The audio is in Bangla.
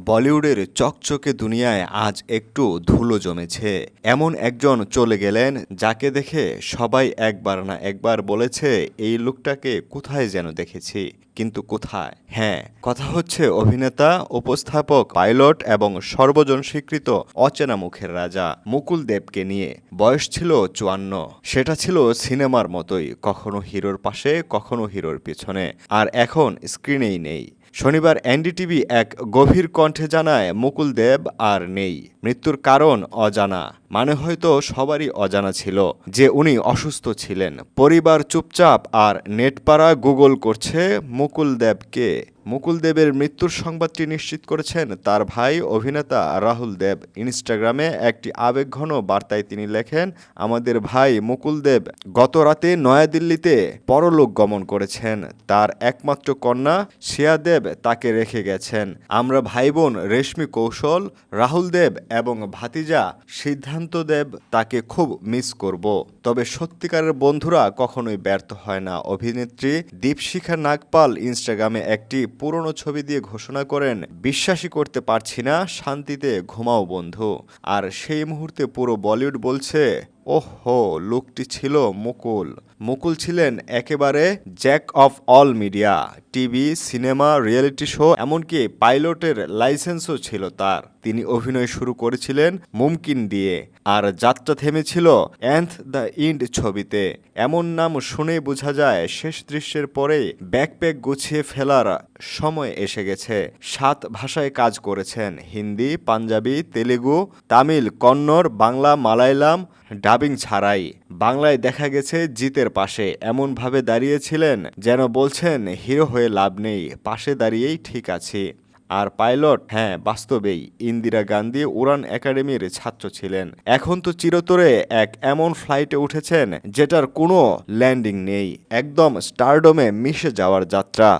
বলিউডের চকচকে দুনিয়ায় আজ একটু ধুলো জমেছে। এমন একজন চলে গেলেন যাকে দেখে সবাই একবার না একবার বলেছে, এই লোকটাকে কোথায় যেন দেখেছি? কিন্তু কোথায়? হ্যাঁ কথা হচ্ছে অভিনেতা, উপস্থাপক, পাইলট এবং সর্বজন স্বীকৃত অচেনা মুখের রাজা মুকুল দেবকে নিয়ে। বয়স ছিল চুয়ান্ন। সেটা ছিল সিনেমার মতোই, কখনো হিরোর পাশে, কখনো হিরোর পিছনে। আর এখন স্ক্রিনেই নেই। শনিবার এনডিটিভি এক গভীর কণ্ঠে জানায়, মুকুল দেব আর নেই। মৃত্যুর কারণ অজানা। মানে হয়তো সবারই অজানা ছিল যে উনি অসুস্থ ছিলেন। পরিবার চুপচাপ আর নেটপাড়া গুগল করছে, মুকুল দেবকে মুকুল দেবের মৃত্যুর সংবাদটি নিশ্চিত করেছেন তার ভাই অভিনেতা রাহুল দেব। ইনস্টাগ্রামে একটি আবেগঘন বার্তায় তিনি লেখেন, আমাদের ভাই মুকুল দেব গত রাতে নয়াদিল্লিতে পরলোক গমন করেছেন। তার একমাত্র কন্যা শিয়া দেব তাকে রেখে গেছেন। আমরা ভাই বোন রেশমি কৌশল, রাহুল দেব এবং ভাতিজা সিদ্ধান্ত দেব তাকে খুব মিস করব। তবে সত্যিকারের বন্ধুরা কখনোই ব্যর্থ হয় না। অভিনেত্রী দীপশিখা নাগপাল ইনস্টাগ্রামে একটি পুরনো ছবি দিয়ে ঘোষণা করেন, বিশ্বাসই করতে পারছি না, শান্তিতে ঘুমাও বন্ধু। আর সেই মুহূর্তে পুরো বলিউড বলছে ওহো, লোকটি ছিল মুকুল। মুকুল ছিলেন একেবারে jack of all media, TV, cinema, reality show, এমনকি পাইলটের লাইসেন্সও ছিল তার। তিনি অভিনয় শুরু করেছিলেন মুমকিন দিয়ে, আর যাত্রা থেমেছিল অ্যান্থ দ্য ইন্ড ছবিতে। এমন নাম শুনেই বোঝা যায়, শেষ দৃশ্যের পরেই ব্যাকপ্যাক গুছিয়ে ফেলার সময় এসে গেছে। সাত ভাষায় কাজ করেছেন, হিন্দি, পাঞ্জাবি, তেলেগু, তামিল, কন্নড়, বাংলা, মালায়ালাম ডাবিং ছাড়াই বাংলায় দেখা গেছে জিতের পাশে। এমনভাবে দাঁড়িয়েছিলেন যেন বলছেন, হিরো হয়ে লাভ নেই, পাশে দাঁড়িয়েই ঠিক আছে। আর পাইলট হ্যাঁ বাস্তবেই ইন্দিরা গান্ধী উড়ান একাডেমির ছাত্র ছিলেন। এখন তো চিরতরে এক এমন ফ্লাইটে উঠেছেন যেটার কোনো ল্যান্ডিং নেই, একদম স্টারডমে মিশে যাওয়ার যাত্রা।